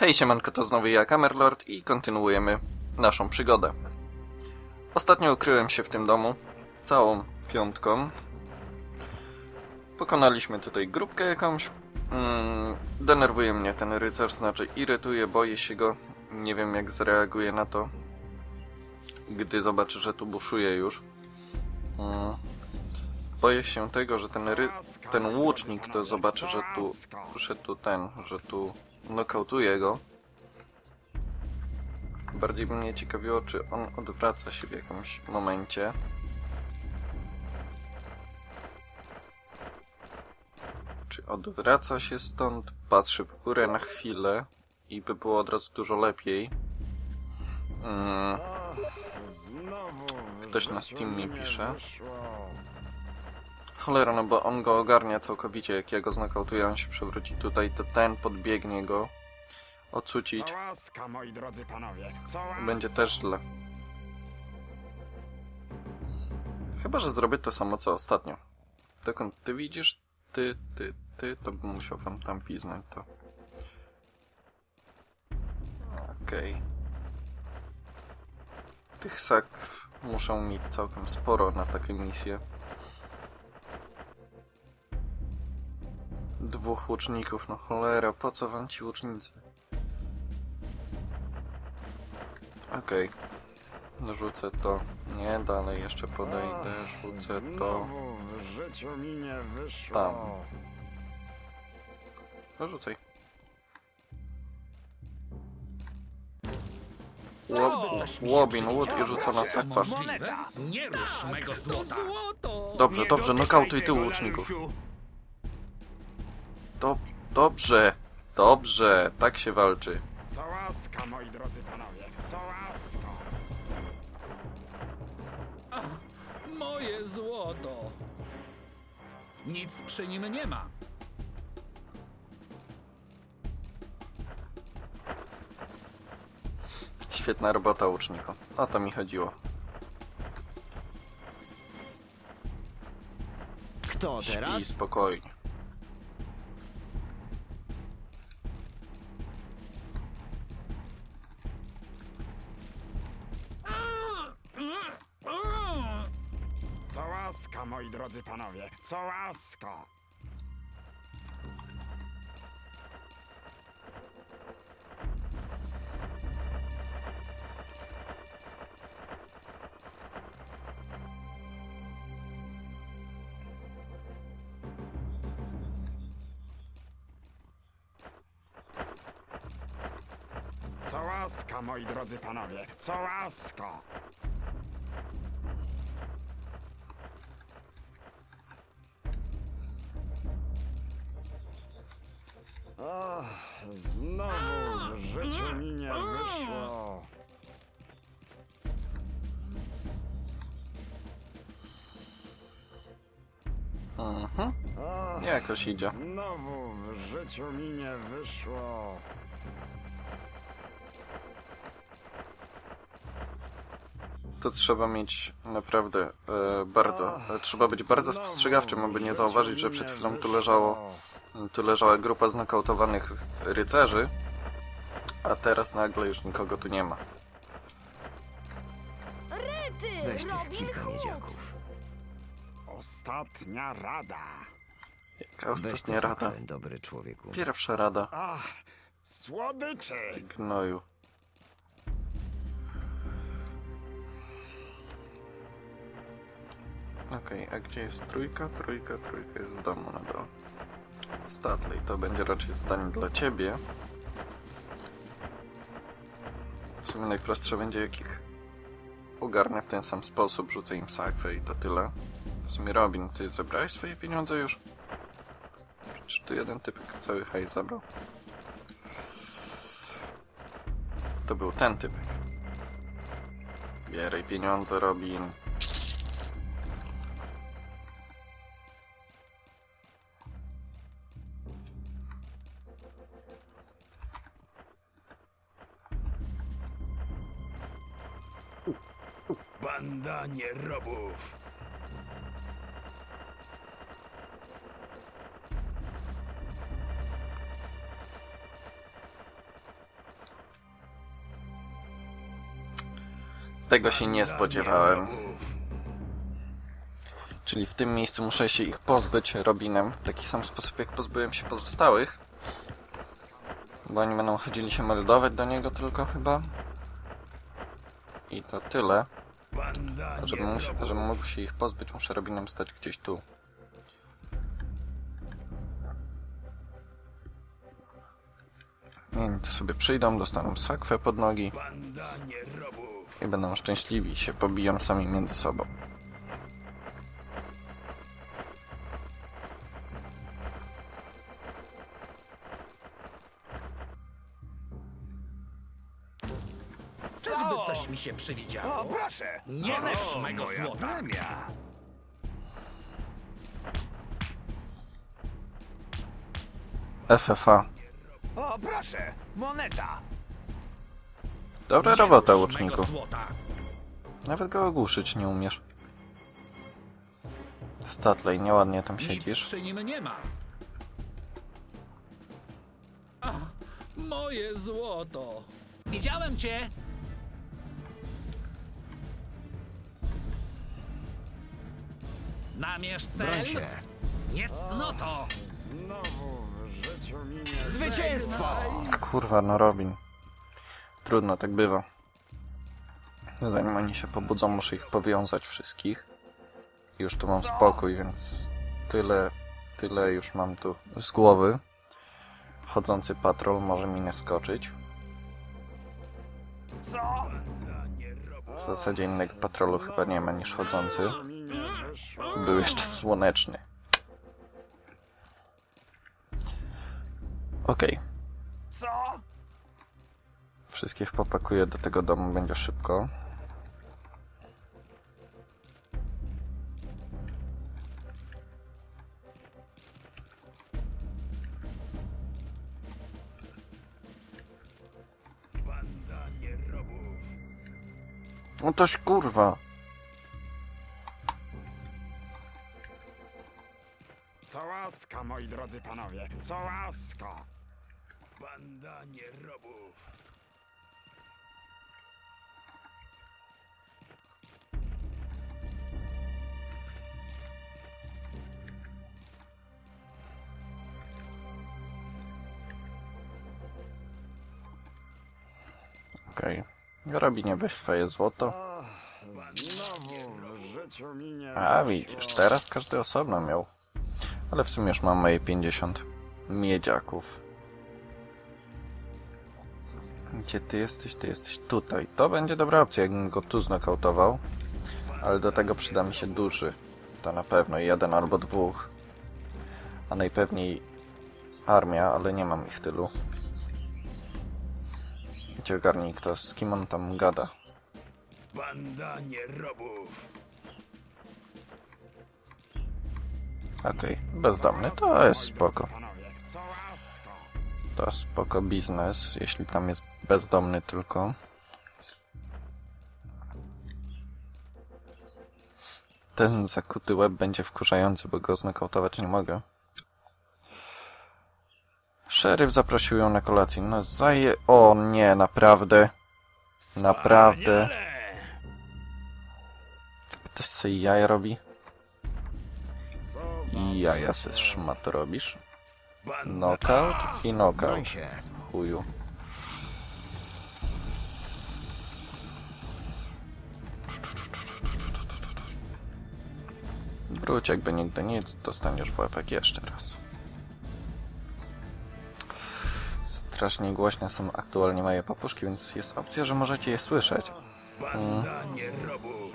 Hej, siemanko, to znowu ja, Kamerlord i kontynuujemy naszą przygodę. Ostatnio ukryłem się w tym domu całą piątką. Pokonaliśmy tutaj grupkę jakąś. Mm, denerwuje mnie ten rycerz, znaczy irytuje, boję się go. Nie wiem jak zareaguje na to, gdy zobaczy, że tu buszuje już. Mm. Boję się tego, że ten, ry... ten łucznik to zobaczy, że tu, że tu ten, że tu nokautuje go. Bardziej by mnie ciekawiło, czy on odwraca się w jakimś momencie. Czy odwraca się stąd, patrzy w górę na chwilę i by było od razu dużo lepiej. Mm, Ktoś na Steam mi nie pisze. Cholera, no bo on go ogarnia całkowicie. Jak ja go znokautuję, on się przewróci tutaj, to ten podbiegnie go. Ocucić. Co łaska, moi drodzy panowie. Co łaska. Będzie też źle. Chyba, że zrobię to samo co ostatnio. Dokąd ty widzisz, ty, ty, ty, to bym musiał wam tam piznąć to. Okej. Tych sakw muszą mieć całkiem sporo na takie misje. Dwóch łuczników, no cholera, po co wam ci łucznicy? Okej. Rzucę to. Nie, dalej jeszcze podejdę. Rzucę to. Znowu w życiu mi nie wyszło. Tam. No rzucaj. Łob, łobin, łód i rzuca na sakwa. Możliwe? Nie rusz mego złota. Dobrze, dobrze, nokautuj tyłu łuczników. Dobrze, dobrze, dobrze, tak się walczy. Co łaska, moi drodzy panowie. Co łaska. Moje złoto. Nic przy nim nie ma. Świetna robota łuczniku. O to mi chodziło. Kto Śpi teraz? spokojnie. Co łaska. Co łaska, moi drodzy panowie. Co łaska. Znowu w życiu mi nie wyszło. Mhm. Ach, Jakoś idzie. Znowu w życiu mi nie wyszło. To trzeba mieć naprawdę e, bardzo. E, trzeba być bardzo spostrzegawczym, aby nie zauważyć, że przed chwilą tu wyszło. leżało. Tu leżała grupa znokautowanych rycerzy, a teraz nagle już nikogo tu nie ma. Rety! Weź tych kilka miedziaków. Ostatnia rada. Jaka Weź ostatnia te rada? dobry człowieku. Pierwsza rada. Ach, słodyczy. Gnoju. Okej, a gdzie jest trójka? Trójka, trójka jest w domu na dole. Statley, to będzie raczej zadanie dla ciebie. W sumie najprostsze będzie, jakich ogarnę w ten sam sposób. Rzucę im sakwę i to tyle. W sumie Robin, ty zebrałeś swoje pieniądze już? Przecież tu jeden typek cały hajs zabrał. To był ten typek. Bieraj pieniądze, Robin. Banda nierobów! Tego się nie spodziewałem. Czyli w tym miejscu muszę się ich pozbyć Robinem w taki sam sposób, jak pozbyłem się pozostałych. Bo oni będą chodzili się meldować do niego tylko chyba. I to tyle. A Żebym, mus- żebym mógł się ich pozbyć, muszę Robinem stać gdzieś tu. I sobie przyjdą, dostaną sakwę pod nogi i będą szczęśliwi, się pobiją sami między sobą. Się przywidziało? O, proszę! Nie rusz mego złota! FFA. O, proszę! Moneta! Dobra Nie robota, rusz łuczniku. złota! Nawet go ogłuszyć nie umiesz. Statlej, nieładnie tam Nic siedzisz. przy nim nie ma. A, moje złoto! Widziałem cię! Namierz cel! Nie cnoto! Znowu w życiu mi nie... Zwycięstwo! Kurwa, no Robin. Trudno, tak bywa. Zanim oni się pobudzą, muszę ich powiązać wszystkich. Już tu mam spokój, więc tyle, tyle już mam tu z głowy. Chodzący patrol może mi nie skoczyć. Co? W zasadzie innego patrolu chyba nie ma niż chodzący. Był jeszcze słoneczny. Okej, Co? wszystkich popakuję do tego domu, będzie szybko. No toś kurwa. Łaska, moi drodzy panowie, co łaska! Banda nierobów. Okej. Robi nie weź swoje złoto. Znowu w życiu mi nie A wyszło. widzisz, teraz każdy osobno miał. Ale w sumie już mam moje 50 miedziaków. Gdzie ty jesteś? Ty jesteś tutaj. To będzie dobra opcja, jakbym go tu znokautował. Ale do tego przyda mi się duży. To na pewno jeden albo dwóch. A najpewniej armia, ale nie mam ich tylu. Gdzie ogarnij kto, z kim on tam gada. Banda nierobów. Okej, bezdomny, to jest spoko. To spoko biznes, jeśli tam jest bezdomny tylko. Ten zakuty łeb będzie wkurzający, bo go znokautować nie mogę. Szeryf zaprosił ją na kolację. No zaje... O nie, naprawdę. Naprawdę. Ktoś sobie jaja robi? I jaja se szmat robisz. Knockout i knockout. Chuju. Wróć jakby nigdy nic, dostaniesz w łepek jeszcze raz. Strasznie głośne są aktualnie moje papuszki, więc jest opcja, że możecie je słyszeć. W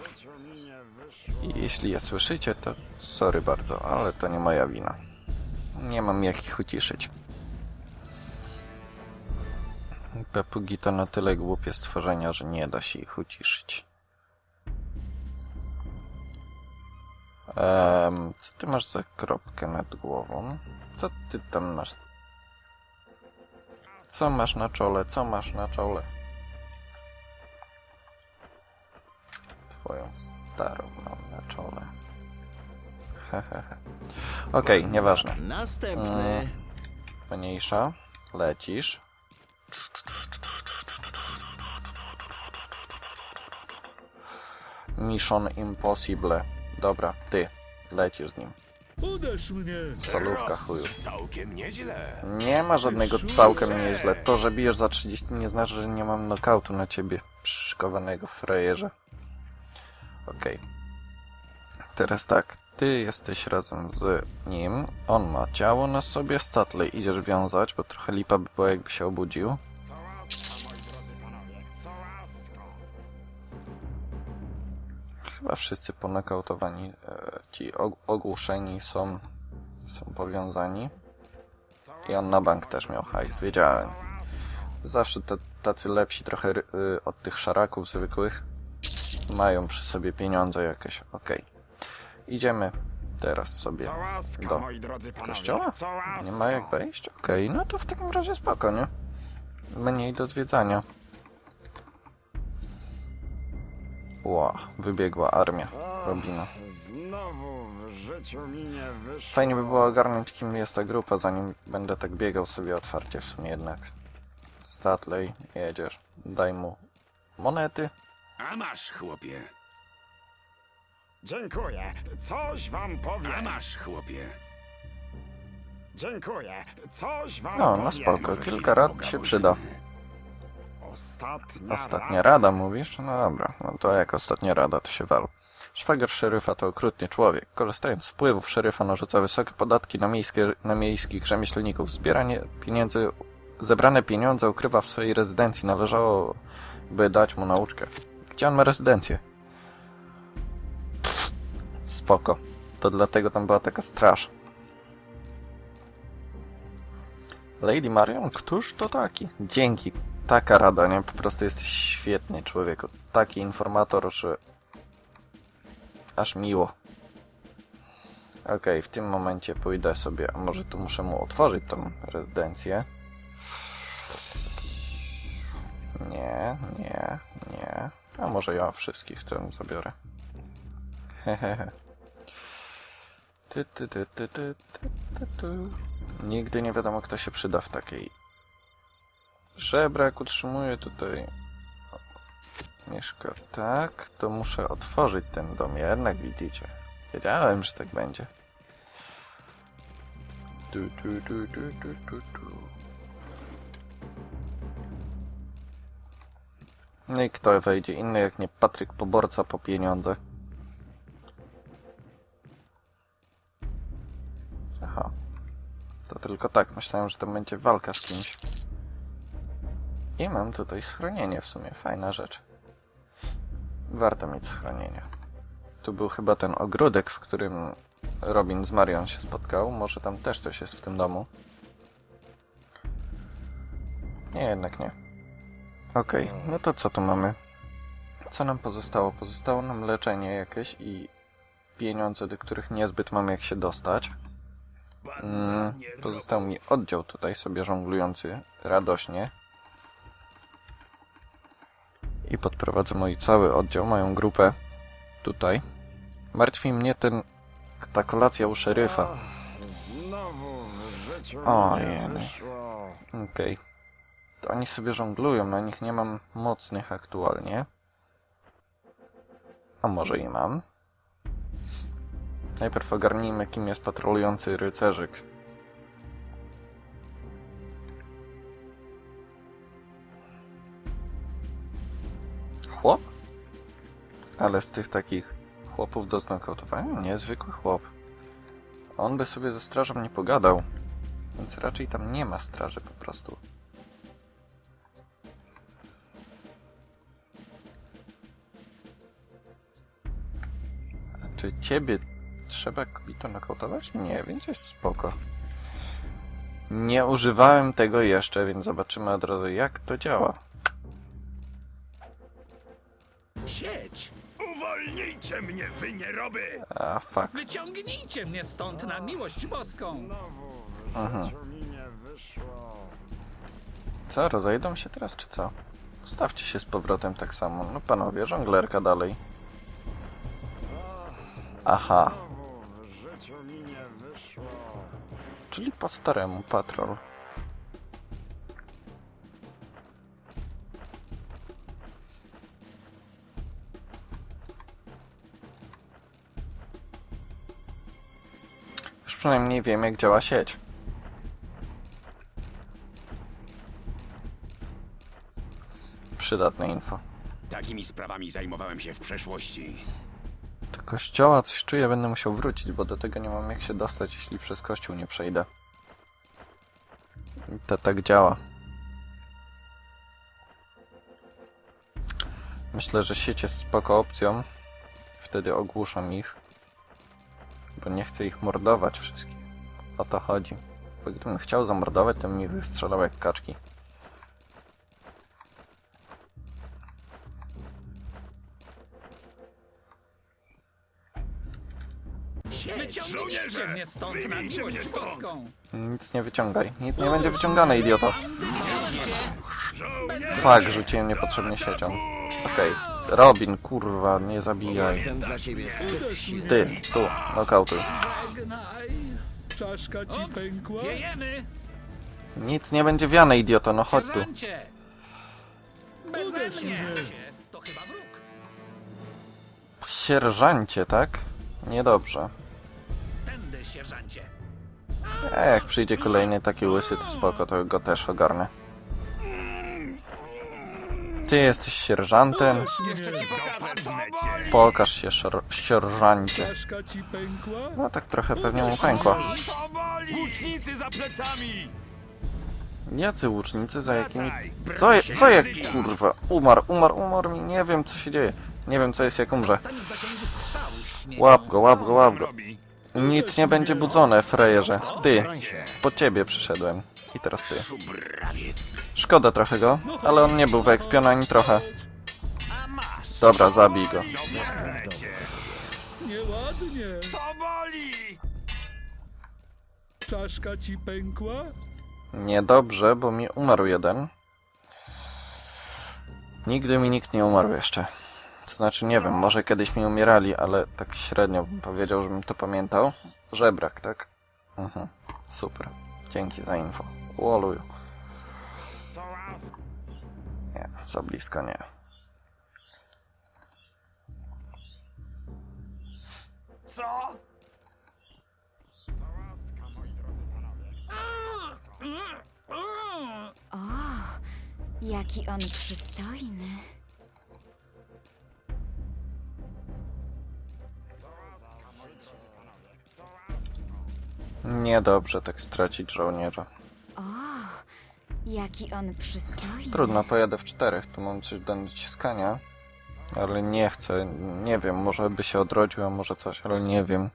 życiu mi nie wyszło. I jeśli je słyszycie, to sorry bardzo, ale to nie moja wina. Nie mam jak ich uciszyć. Papugi to na tyle głupie stworzenia, że nie da się ich uciszyć. Ehm, co ty masz za kropkę nad głową? Co ty tam masz? Co masz na czole? Co masz na czole? Twoją starą mam na czole. Hehehe. Okej, nieważne. Następny. Mm. Mniejsza. Lecisz. Mission Impossible. Dobra, ty, lecisz z nim. Uderz mnie! Solówka chuju. Całkiem nieźle. Nie ma żadnego całkiem nieźle. To, że bijesz za 30 nie znaczy, że nie mam knockoutu na ciebie. Przyszykowanego frajerze. Okej. Teraz tak. Ty jesteś razem z nim. On ma ciało na sobie. Statley idziesz wiązać, bo trochę lipa by była jakby się obudził. Chyba wszyscy ponokautowani, e, ci og- ogłuszeni są, są powiązani. I on na bank też miał hajs, wiedziałem. Zawsze tacy lepsi trochę y, od tych szaraków zwykłych mają przy sobie pieniądze jakieś. Okej. Idziemy teraz sobie Co łaska, do moi drodzy panowie, kościoła. co łaska. Nie ma jak wejść? Okej, no to w takim razie spoko, nie? Mniej do zwiedzania. Ła, wybiegła armia Robina. Znowu w życiu mi nie wyszło. Fajnie by było ogarnąć, kim jest ta grupa, zanim będę tak biegał sobie otwarcie w sumie jednak. Statley, jedziesz. Daj mu monety. A masz, chłopie! Dziękuję. Coś wam powiem. A masz, chłopie! Dziękuję. Coś wam No, powiem. no spoko, kilka rad się przyda. Ostatnia, Ostatnia rada mówisz? No dobra, no to jak ostatnia rada, to się wal. Szwagier szeryfa to okrutny człowiek. Korzystając z wpływów szeryfa narzuca wysokie podatki na, miejskie, na miejskich rzemieślników. Zbieranie pieniędzy, zebrane pieniądze ukrywa w swojej rezydencji. Należało by dać mu nauczkę. Gdzie on ma rezydencję? Spoko. To dlatego tam była taka straż. Lady Marion, któż to taki? Dzięki. Taka rada, nie? Po prostu jesteś świetny człowieku. Taki informator, że aż miło. Okej, w tym momencie pójdę sobie, a może tu muszę mu otworzyć tą rezydencję. Nie, nie, nie. A może ja wszystkich tym zabiorę. Hehehe. Ty, ty, ty, ty, ty, ty, ty, ty. Nigdy nie wiadomo, kto się przyda w takiej Żebrak utrzymuje tutaj. Mieszka tak, to muszę otworzyć ten dom. Jednak widzicie. Wiedziałem, że tak będzie. Tu, tu, tu, tu, tu, tu, tu. No i kto wejdzie inny jak nie Patryk Poborca po pieniądze? Aha. To tylko tak, myślałem, że to będzie walka z kimś. I mam tutaj schronienie w sumie, fajna rzecz. Warto mieć schronienie. Tu był chyba ten ogródek, w którym Robin z Marion się spotkał. Może tam też coś jest w tym domu. Nie, jednak nie. Okej, no to co tu mamy? Co nam pozostało? Pozostało nam leczenie jakieś i pieniądze, do których niezbyt mam jak się dostać. Mm, pozostał mi oddział tutaj sobie żonglujący radośnie. I podprowadzę mój cały oddział, moją grupę tutaj. Martwi mnie ten, ta kolacja u szeryfa. O, jeny. Okej. Oni sobie żonglują, na nich nie mam mocnych aktualnie. A może i mam? Najpierw ogarnijmy, kim jest patrolujący rycerzyk. Chłop? Ale z tych takich chłopów do znokautowania? Niezwykły chłop. On by sobie ze strażą nie pogadał. Więc raczej tam nie ma straży po prostu. Ciebie trzeba kobito nokautować? Nie, więc jest spoko. Nie używałem tego jeszcze, więc zobaczymy od razu jak to działa. Sieć! Uwolnijcie mnie, wy nieroby! A fuck. Wyciągnijcie mnie stąd na miłość boską! Znowu w Aha. życiu mi nie wyszło. Co, rozejdą się teraz czy co? Stawcie się z powrotem tak samo. No panowie, żonglerka dalej. Aha. Czyli po staremu patrol. Już przynajmniej wiem jak działa sieć. Przydatne info. Takimi sprawami zajmowałem się w przeszłości. Do kościoła coś czuję, będę musiał wrócić, bo do tego nie mam jak się dostać, jeśli przez kościół nie przejdę. I to tak działa. Myślę, że sieć jest spoko opcją. Wtedy ogłuszam ich. Bo nie chcę ich mordować wszystkich. O to chodzi. Bo gdybym chciał zamordować, to mi wystrzelał jak kaczki. Wyciągnijcie mnie stąd na wyjmijcie miłość mnie stąd. boską! Nic nie wyciągaj. Nic nie będzie wyciągane, idioto. Fuck, rzuciłem niepotrzebnie siecią. Okej. Robin, kurwa, nie zabijaj. Jestem dla ciebie zbyt silny. Ty, tu, nokautuj. Żegnaj! Czaszka ci pękła? Wiejemy! Nic nie będzie wiane, idioto, no chodź tu. Sierżancie! Beze mnie! To chyba wróg. Sierżancie, tak? Niedobrze. E, jak przyjdzie kolejny taki łysy, to spoko, to go też ogarnę. Ty jesteś sierżantem? Pokaż się, sierżancie. No tak trochę pewnie mu plecami! Jacy łucznicy za jakimi... Co, je, co jak kurwa? Umarł, umarł, umarł mi, nie wiem co się dzieje. Nie wiem co jest jak umrze. Łap go, łap go, łap go. Nic nie będzie budzone, frejerze. Ty, po ciebie przyszedłem. I teraz ty. Szkoda trochę go, ale on nie był wyekspiony ani trochę. Dobra, zabij go. Nieładnie. To boli! Czaszka ci pękła? Niedobrze, bo mi umarł jeden. Nigdy mi nikt nie umarł jeszcze. To znaczy, nie wiem, może kiedyś mi umierali, ale tak średnio bym powiedział, żebym to pamiętał. Żebrak, tak? Mhm. Super. Dzięki za info. Łoluju. Co raz? Nie, za blisko nie. Co? Co łaska, moi drodzy panowie. O, jaki on przystojny. Niedobrze tak stracić żołnierza. O, jaki on przystojny. Trudno, pojadę w czterech, tu mam coś do naciskania. Ale nie chcę, nie wiem, może by się odrodził, a może coś, ale nie wiem.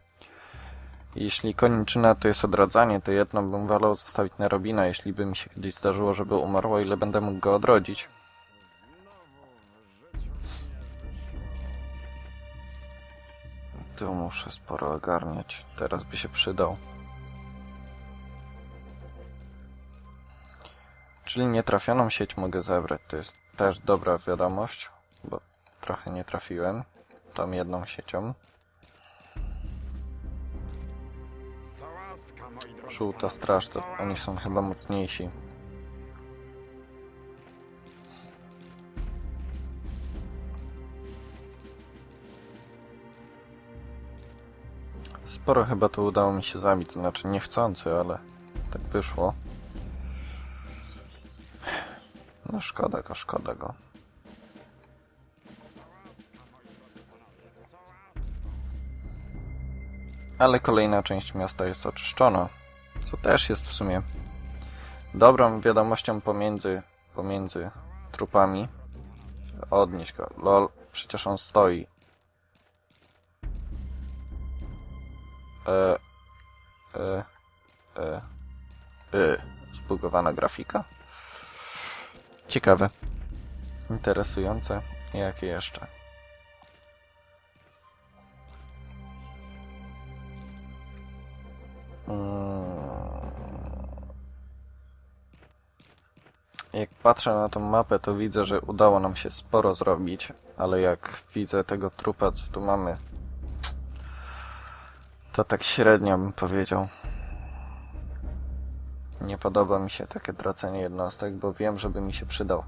Jeśli koniczyna to jest odradzanie, to jedno bym wolał zostawić na Robina, jeśli by mi się kiedyś zdarzyło, żeby umarł, o ile będę mógł go odrodzić. Tu muszę sporo ogarniać, teraz by się przydał. Czyli nietrafioną sieć mogę zebrać. To jest też dobra wiadomość, bo trochę nie trafiłem tą jedną siecią. Żółta straż, to oni są chyba mocniejsi. Sporo chyba to udało mi się zabić, znaczy niechcący, ale tak wyszło. No szkoda go, szkoda go. Ale kolejna część miasta jest oczyszczona, co też jest w sumie dobrą wiadomością pomiędzy, pomiędzy trupami. Odnieść go. Lol, przecież on stoi. E, e, e, e. Zbugowana grafika? Ciekawe. Interesujące. Jakie jeszcze? Mm. Jak patrzę na tą mapę, to widzę, że udało nam się sporo zrobić, ale jak widzę tego trupa, co tu mamy, to tak średnio bym powiedział. Nie podoba mi się takie tracenie jednostek, bo wiem, żeby mi się przydał.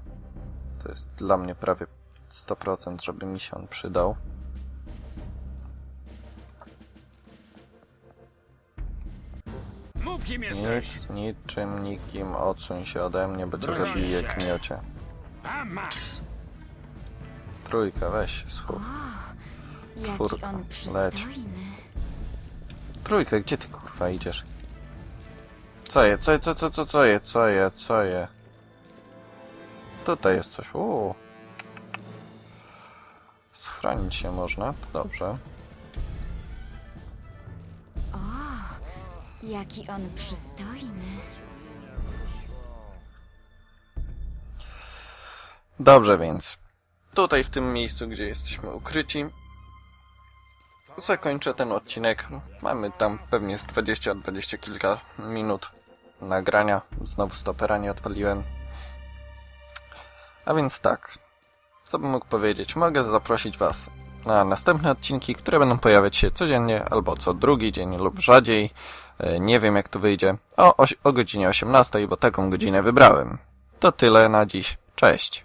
To jest dla mnie prawie 100%, żeby mi się on przydał. Kim jesteś? Nic, niczym, nikim, odsuń się ode mnie, bo cię Broń zabiję się. kmiocie. A masz! Trójka, weź się schów. Jaki Czwórka, on leć. przystojny. Trójka, gdzie ty kurwa idziesz? Co je, co je, co, co, co, co je, co je, co je? Tutaj jest coś, uuu. Schronić się można, to dobrze. Jaki on przystojny. Dobrze więc. Tutaj w tym miejscu, gdzie jesteśmy ukryci, zakończę ten odcinek. Mamy tam pewnie z 20-20 kilka minut nagrania. Znowu stopera nie odpaliłem. A więc tak. Co bym mógł powiedzieć? Mogę zaprosić Was na następne odcinki, które będą pojawiać się codziennie albo co drugi dzień lub rzadziej. E, Nie wiem jak to wyjdzie. O, oś- o godzinie 18, bo taką godzinę wybrałem. To tyle na dziś. Cześć.